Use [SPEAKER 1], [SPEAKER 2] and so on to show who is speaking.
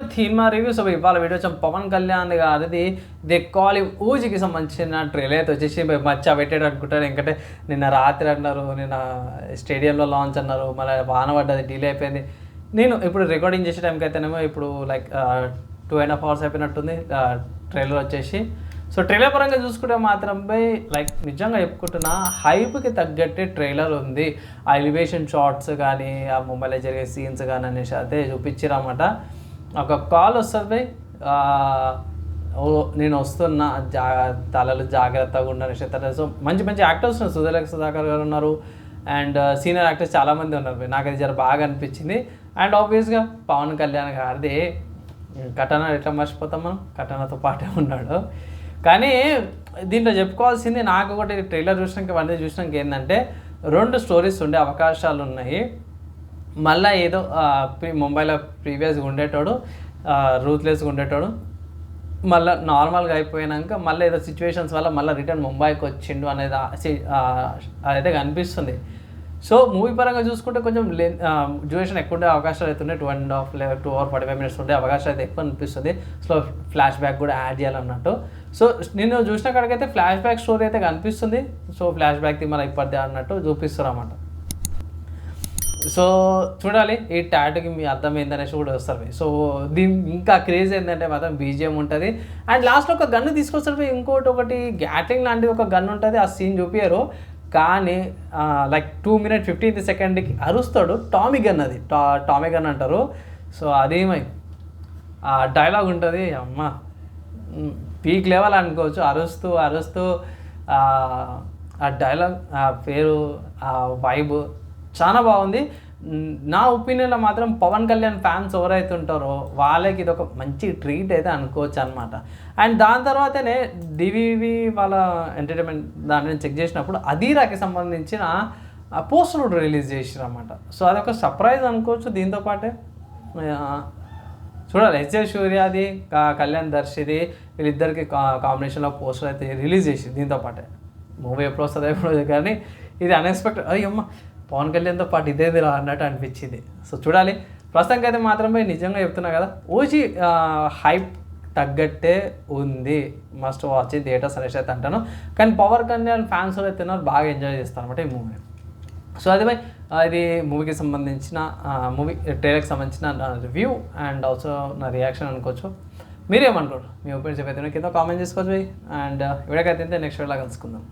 [SPEAKER 1] థీమా review so ఇవాళ video వచ్చాం. పవన్ కళ్యాణ్ గారిది దే కాలి ఊజికి సంబంధించిన ట్రైలర్ అయితే వచ్చేసి మచ్చ పెట్టాడు అనుకుంటారు. ఎందుకంటే నిన్న రాత్రి అన్నారు నిన్న స్టేడియంలో లాంచ్ అన్నారు మళ్ళీ వాన పడ్డది డిలే అయిపోయింది. నేను ఇప్పుడు రికార్డింగ్ చేసే టైంకి అయితేనేమో ఇప్పుడు like two and half hours అయిపోయినట్టుంది ట్రైలర్ వచ్చేసి. సో ట్రైలర్ పరంగా చూసుకుంటే మాత్రం బై లైక్ నిజంగా చెప్పుకుంటున్నా హైప్కి తగ్గట్టే ట్రైలర్ ఉంది. ఆ ఎలివేషన్ షార్ట్స్ కానీ ఆ ముంబైలో జరిగే సీన్స్ కానీ అనేసి అయితే చూపించారన్నమాట ఒక కాల్ వస్తుంది బై ఓ నేను వస్తున్నా జా తలలు జాగ్రత్తగా ఉండాలి తర్వాత సో మంచి మంచి యాక్టర్స్ ఉన్నారు. సుధలేఖ సుధాకర్ గారు ఉన్నారు. అండ్ సీనియర్ యాక్టర్స్ చాలామంది ఉన్నారు. నాకు అది జర బాగా అనిపించింది. అండ్ ఆబ్వియస్గా పవన్ కళ్యాణ్ గారిది కటన ఎట్లా మర్చిపోతాం మనం? కటనతో పాటే ఉన్నాడు. కానీ దీంట్లో చెప్పుకోవాల్సింది నాకు ఒకటి ట్రైలర్ చూసినాక ఇవన్నీ చూసినాక ఏంటంటే రెండు స్టోరీస్ ఉండే అవకాశాలు ఉన్నాయి మళ్ళీ ఏదో ప్రీ ముంబైలో ప్రీవియస్గా ఉండేటోడు రూత్లెస్గా ఉండేటోడు మళ్ళీ నార్మల్గా అయిపోయినాక మళ్ళీ ఏదో సిచ్యువేషన్స్ వల్ల మళ్ళీ రిటర్న్ ముంబైకి వచ్చిండు అనేది అదైతే కనిపిస్తుంది. సో మూవీ పరంగా చూసుకుంటే కొంచెం డ్యూరేషన్ ఎక్కువ ఉండే అవకాశాలు అయితే ఉన్నాయి. Two and half two hour forty five minutes ఉండే అవకాశాలు అయితే ఎక్కువ అనిపిస్తుంది. సో ఫ్లాష్ బ్యాక్ కూడా యాడ్ చేయాలన్నట్టు. సో నేను చూసిన కాడికైతే ఫ్లాష్ బ్యాక్ స్టోరీ అయితే కనిపిస్తుంది. సో ఫ్లాష్ బ్యాక్ది మళ్ళీ ఇప్పటిదే అన్నట్టు చూపిస్తారు అన్నమాట సో చూడాలి ఈ టాటూకి మీ అర్థం ఏందనేసి కూడా వస్తారు సో దీని ఇంకా క్రేజ్ ఏంటంటే మాత్రం బీజిఎం ఉంటుంది. అండ్ లాస్ట్లో ఒక గన్ను తీసుకొస్తారు ఇంకోటి ఒకటి గ్యాటింగ్ లాంటిది ఒక గన్ ఉంటుంది ఆ సీన్ చూపించారు కానీ లైక్ టూ మినిట్ ఫిఫ్టీన్త్ సెకండ్కి అరుస్తాడు టామీ గన్ అది. టా టామీ గన్ అంటారు. సో అదేమై ఆ డైలాగ్ ఉంటుంది అమ్మ పీక్ లెవెల్ అనుకోవచ్చు. అరుస్తూ అరుస్తూ ఆ ఆ డైలాగ్ ఆ పేరు ఆ వైబ్ చాలా బాగుంది. నా ఒపీనియన్లో మాత్రం పవన్ కళ్యాణ్ ఫ్యాన్స్ ఎవరైతే ఉంటారో వాళ్ళకి ఇది ఒక మంచి ట్రీట్ అయితే అనుకోవచ్చు అనమాట అండ్ దాని తర్వాతనే డివివి వాళ్ళ ఎంటర్టైన్మెంట్ దాన్ని చెక్ చేసినప్పుడు అదీరాకి సంబంధించిన పోస్టర్ కూడా రిలీజ్ చేసారు అనమాట సో అదొక సర్ప్రైజ్ అనుకోవచ్చు దీంతో పాటే. చూడాలి ఎస్జే సూర్యాది కళ్యాణ్ దర్శిది వీళ్ళిద్దరికి కా- కాంబినేషన్లో పోస్టర్ అయితే రిలీజ్ చేసి దీంతో పాటే. మూవీ ఎప్పుడు వస్తుందో ఎప్పుడు కానీ ఇది అన్ఎక్స్పెక్టెడ్ అయ్యమ్మ పవన్ కళ్యాణ్తో పాటు ఇదేది రా అన్నట్టు అనిపించింది. సో చూడాలి. ప్రస్తుతానికి అయితే మాత్రమే నిజంగా చెప్తున్నా కదా ఓజీ హైప్ తగ్గట్టే ఉంది. మస్ట్ వాచ్ థియేటర్స్ అనేసి అయితే అంటాను. కానీ పవర్ కళ్యాణ్ ఫ్యాన్స్ అయితే బాగా ఎంజాయ్ చేస్తారు అనమాట ఈ మూవీ. సో అది బై ఇది మూవీకి సంబంధించిన మూవీ ట్రైలర్కి సంబంధించిన నా రివ్యూ అండ్ ఆల్సో నా రియాక్షన్ అనుకోవచ్చు. మీరేమనుకోరు మీ ఒపీనియన్ చెప్పైతే కింద కామెంట్ చేసుకోవచ్చు. అండ్ ఇవిడకైతే నెక్స్ట్ వీడియోలో కలుసుకుందాం.